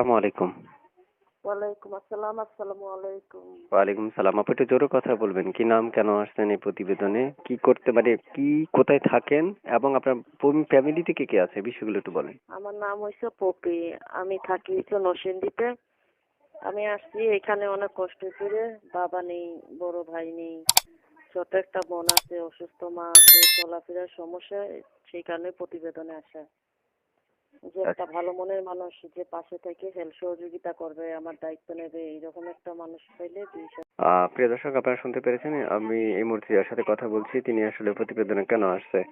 আসসালামু আলাইকুম। ওয়ালাইকুম আসসালাম আসসালামু আলাইকুম। ওয়ালাইকুম সালাম। আপু একটু জোরে কথা বলবেন। কি নাম কেন আসছেন এই প্রতিবেদনে? কি করতে মানে কি কোথায় থাকেন? এবং আপনার ফ্যামিলিতে কে কে আছে? বিষয়গুলো একটু বলেন। আমার নাম হয়েছে পপি। আমি থাকি হচ্ছে নরসিংদীতে। আমি আসছি এখানে অনেক কষ্ট করে। বাবা নেই বড় ভাই নেই। ছোট একটা বোন আছে অসুস্থ মা আছে চলাফেরার সমস্যা সেই কারণে প্রতিবেদনে আসা। যে একটা ভালো মনের মানুষ যে পাশে থেকে হেল্প সহযোগিতা করবে আমার দায়িত্ব নেবে এইরকম একটা মানুষ আহ, প্রিয় দর্শক আপনারা শুনতে পেরেছেন আমি এই মুহূর্তে যার সাথে কথা বলছি তিনি আসলে প্রতিবেদনে কেন আসছে?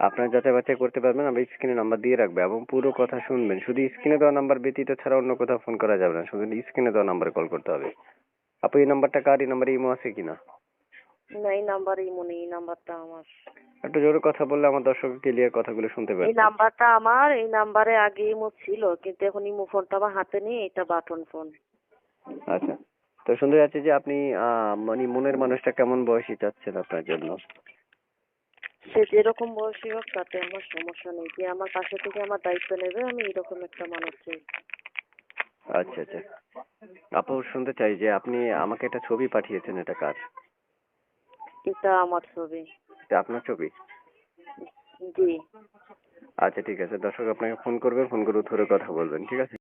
আপনারা যাচাই বাছাই করতে পারবেন আমি স্ক্রিনে নাম্বার দিয়ে রাখব এবং পুরো কথা শুনবেন। শুধু স্ক্রিনে দেওয়া নাম্বার ব্যতীত ছাড়া অন্য কোথাও ফোন করা যাবে না শুধু স্ক্রিনে দেওয়া নাম্বারে কল করতে হবে। আপু এই নাম্বারটা কার এই নাম্বারে ইমো আছে কিনা? না এই নাম্বার ইমনি এই নাম্বারটা আমার। একটু জোরে কথা বললে আমার দর্শক ক্লিয়ার কথাগুলো শুনতে এই নাম্বারটা আমার এই নাম্বারে আগে ইমো ছিল কিন্তু এখন ইমো ফোনটা আমার হাতে নেই এটা বাটন ফোন। আচ্ছা তো শুনতে যাচ্ছি যে আপনি মানে মনের মানুষটা কেমন বয়সী চাচ্ছেন আপনার জন্য? সে যেরকম বয়সী হোক তাতে আমার সমস্যা নেই। যে আমার পাশে থেকে আমার দায়িত্ব নেবে আমি এরকম একটা মানুষ চাই। আচ্ছা আচ্ছা। আপু শুনতে চাই যে আপনি আমাকে একটা ছবি পাঠিয়েছেন এটা কার? এটা আমার ছবি। এটা আপনার ছবি? জি। আচ্ছা ঠিক আছে। দর্শক আপনাকে ফোন করবে ফোন করে ধরে কথা বলবেন ঠিক আছে?